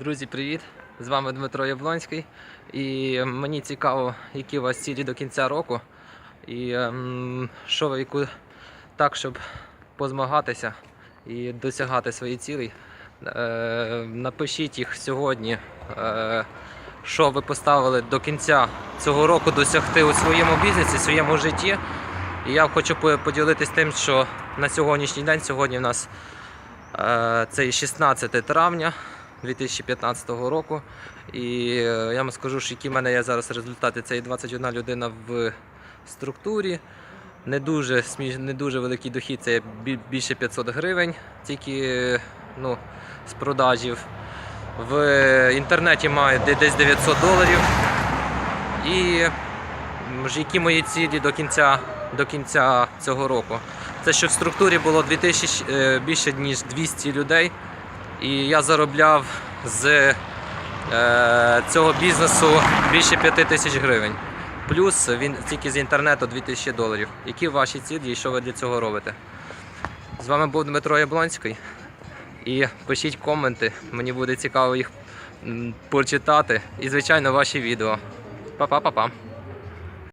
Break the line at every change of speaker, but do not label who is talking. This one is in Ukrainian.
Друзі, привіт! З вами Дмитро Яблонський. І мені цікаво, які у вас цілі до кінця року. І ем, що ви яку так, щоб позмагатися і досягати свої цілі. Е, напишіть їх сьогодні, е, що ви поставили до кінця цього року досягти у своєму бізнесі, у своєму житті. І я хочу по- поділитись тим, що на сьогоднішній день, сьогодні в нас е, цей 16 травня 2015 року. І е, я вам скажу, що які в мене є зараз результати. Це є 21 людина в структурі. Не дуже, не дуже великий дохід, це більше 500 гривень, тільки ну, з продажів. В інтернеті маю десь 900 доларів. І які мої цілі до кінця, до кінця цього року. Це що в структурі було 2000, е, більше ніж 200 людей. І я заробляв з е, цього бізнесу більше 5 тисяч гривень. Плюс він тільки з інтернету 2000 доларів. Які ваші цілі і що ви для цього робите? З вами був Дмитро Яблонський. І пишіть коменти, мені буде цікаво їх м, почитати. І, звичайно, ваші відео. Па-па-па-па.